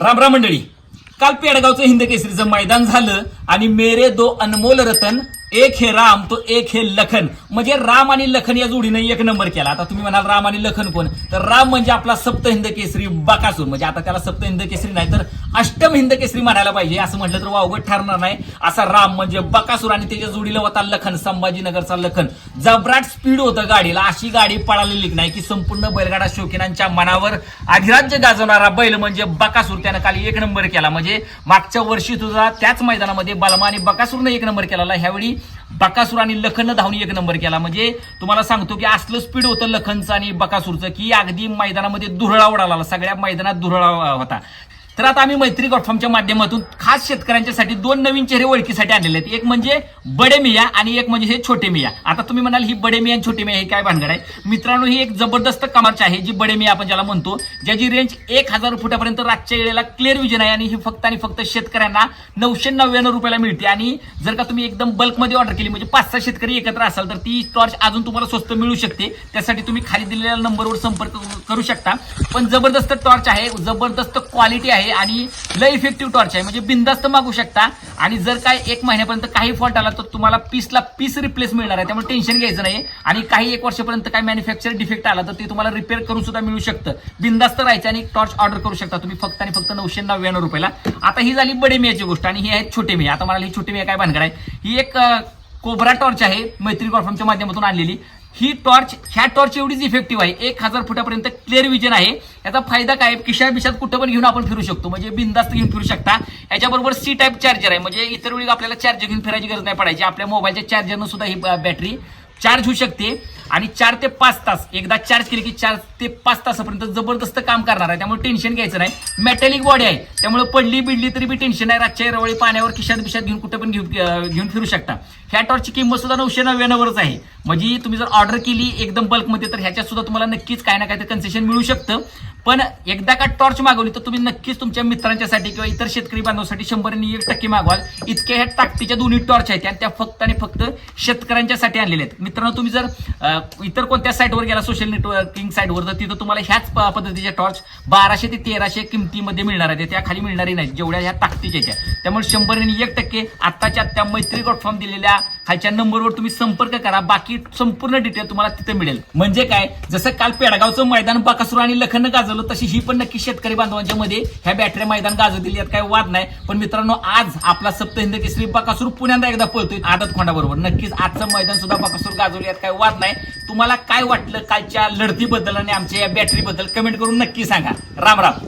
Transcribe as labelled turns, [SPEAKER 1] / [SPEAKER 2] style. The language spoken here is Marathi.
[SPEAKER 1] रामराम मंडळी. काल पेडगावचं हिंद केसरीचं मैदान झालं आणि मेरे दो अनमोल रतन एक हे राम तो एक हे लखन. म्हणजे राम आणि लखन या जोडीनं एक नंबर केला. आता तुम्ही म्हणाल राम आणि लखन कोण? तर राम म्हणजे आपला सप्त हिंद केसरी बकासूर. म्हणजे आता त्याला सप्त हिंद केसरी नाही तर अष्टम हिंद केसरी म्हणायला पाहिजे. असं म्हटलं तर वावगट ठरणार नाही. असा राम म्हणजे बकासूर आणि त्याच्या जोडीला होता लखन संभाजीनगरचा लखन. जबराट स्पीड होतं गाडीला. अशी गाडी पळालेली नाही की संपूर्ण बैलगाडा शौकीनांच्या मनावर अधिराज्य गाजवणारा बैल म्हणजे बकासूर. त्यानं काल एक नंबर केला. म्हणजे मागच्या वर्षी तुझा त्याच मैदानामध्ये बलमा आणि बकासूरनं एक नंबर केला ह्यावेळी बकासूर आणि लखननं धावून एक नंबर केला. म्हणजे तुम्हाला सांगतो की असलं स्पीड होतं लखनचं आणि बकासूरचं की अगदी मैदानामध्ये दुरळा उडाला. सगळ्या मैदानात दुरळा होता. तर आता आम्ही मैत्री गॉटफार्मच्या माध्यमातून खास शेतकऱ्यांच्यासाठी दोन नवीन चेहरे ओळखीसाठी आणलेले आहेत. एक म्हणजे बडे मिया आणि एक म्हणजे हे छोटे मिया. आता तुम्ही म्हणाल ही बडे मिया आणि छोटे मिया हे काय भानगड आहे? मित्रांनो ही एक जबरदस्त कमर्च आहे जी बडे मिया आपण ज्याला म्हणतो ज्याची रेंज एक हजार फुटापर्यंत रातच्या वेळेला क्लिअर विजन आहे आणि ही फक्त आणि फक्त शेतकऱ्यांना नऊशे नव्याण्णव रुपयाला मिळते. आणि जर का तुम्ही एकदम बल्कमध्ये ऑर्डर केली म्हणजे पाच सहा शेतकरी एकत्र असाल तर ती टॉर्च अजून तुम्हाला स्वस्त मिळू शकते. त्यासाठी तुम्ही खाली दिलेल्या नंबरवर संपर्क करू शकता. पण जबरदस्त टॉर्च आहे जबरदस्त क्वालिटी आहे. आणि लय इफेक्टिव्ह टॉर्च आहे. म्हणजे बिंदास्त मागू शकता. आणि जर काय एक महिन्यापर्यंत काही फॉल्ट आला तर तुम्हाला पीसला पीस रिप्लेस मिळणार आहे. त्यामुळे टेन्शन घ्यायचं नाही. आणि काही एक वर्षापर्यंत काही मॅन्युफॅक्चर डिफेक्ट आला तर ते तुम्हाला रिपेअर करून सुद्धा मिळू शकतं. बिंदास्त राहायचं आणि टॉर्च ऑर्डर करू शकता तुम्ही फक्त आणि फक्त नऊशे नव्याण्णव रुपयाला. आता ही झाली बडे मेयाची गोष्ट आणि ही आहेत छोटे मेया. आता मला ही छोटे मेया काय भानगड आहे. ही एक कोबरा टॉर्च आहे मैत्री कॉर्फमच्या माध्यमातून आणलेली. ही टॉर्च ह्या टॉर्च एवढीच इफेक्टिव्ह आहे. एक हजार फुटापर्यंत क्लिअर विजन आहे. याचा फायदा काय? किशा बिशात कुठं पण घेऊन आपण फिरू शकतो. म्हणजे बिंदास्त घेऊन फिरू शकता. याच्याबरोबर सी टाईप चार्जर आहे. म्हणजे इतर वेळी आपल्याला चार्जर घेऊन फिरायची गरज नाही पडायची. आपल्या मोबाईलच्या चार्जरनं सुद्धा ही बॅटरी चार्ज होऊ शकते. आणि चार ते पाच तास एकदा चार्ज केली की चार ते पाच तासापर्यंत जबरदस्त काम करणार आहे. त्यामुळे टेन्शन घ्यायचं नाही. मेटॅलिक बॉडी आहे. त्यामुळे पडली बिडली तरी बी टेन्शन नाही. रातच्या रवळी पाण्यावर खिशात बिशात घेऊन कुठे पण घेऊन घेऊन फिरू शकता. ह्या टॉर्चची किंमत सुद्धा नऊशे नव्याण्णवच आहे. म्हणजे तुम्ही जर ऑर्डर केली एकदम बल्कमध्ये तर ह्याच्यात सुद्धा तुम्हाला नक्कीच काय ना काय कन्सेशन मिळू शकतं. पण एकदा का टॉर्च मागवली तर तुम्ही नक्कीच तुमच्या मित्रांच्यासाठी किंवा इतर शेतकरी बांधवसाठी शंभर आणि एक टक्के मागवाल. इतक्या ह्या ताकदीच्या दोन्ही टॉर्च आहेत. आणि त्या फक्त आणि फक्त शेतकऱ्यांच्यासाठी आणलेले आहेत. मित्रांनो तुम्ही जर इतर कोणत्या साईटवर गेला सोशल नेटवर्किंग साईटवर तर तिथं तुम्हाला ह्याच प- पद्धतीच्या टॉर्च बाराशे ते तेराशे किमतीमध्ये मिळणार आहेत. त्या खाली मिळणारी नाही जेवढ्या ह्या ताकदीच्या त्या. त्यामुळे शंभर आणि एक टक्के आत्ताच्या त्या मैत्री डॉट फॉर्म दिलेल्या खालच्या नंबरवर तुम्ही संपर्क करा. बाकी संपूर्ण डिटेल तुम्हाला तिथं मिळेल. म्हणजे काय? जसं काल पेडगावचं मैदान बाकासूर आणि लखन गाजवलं तशी ही पण नक्की शेतकरी बांधवांच्या मध्ये ह्या बॅटरी मैदान गाजवतील यात काही वाद नाही. पण मित्रांनो आज आपला सप्त हिंद केसरी बाकासूर पुण्यांदा एकदा पळतोय आदत खोंडाबरोबर. नक्कीच आजचं मैदान सुद्धा बकासूर गाजवलं यात काही वाद नाही. तुम्हाला काय वाटलं कालच्या लढतीबद्दल आणि आमच्या या बॅटरीबद्दल कमेंट करून नक्की सांगा. राम राम.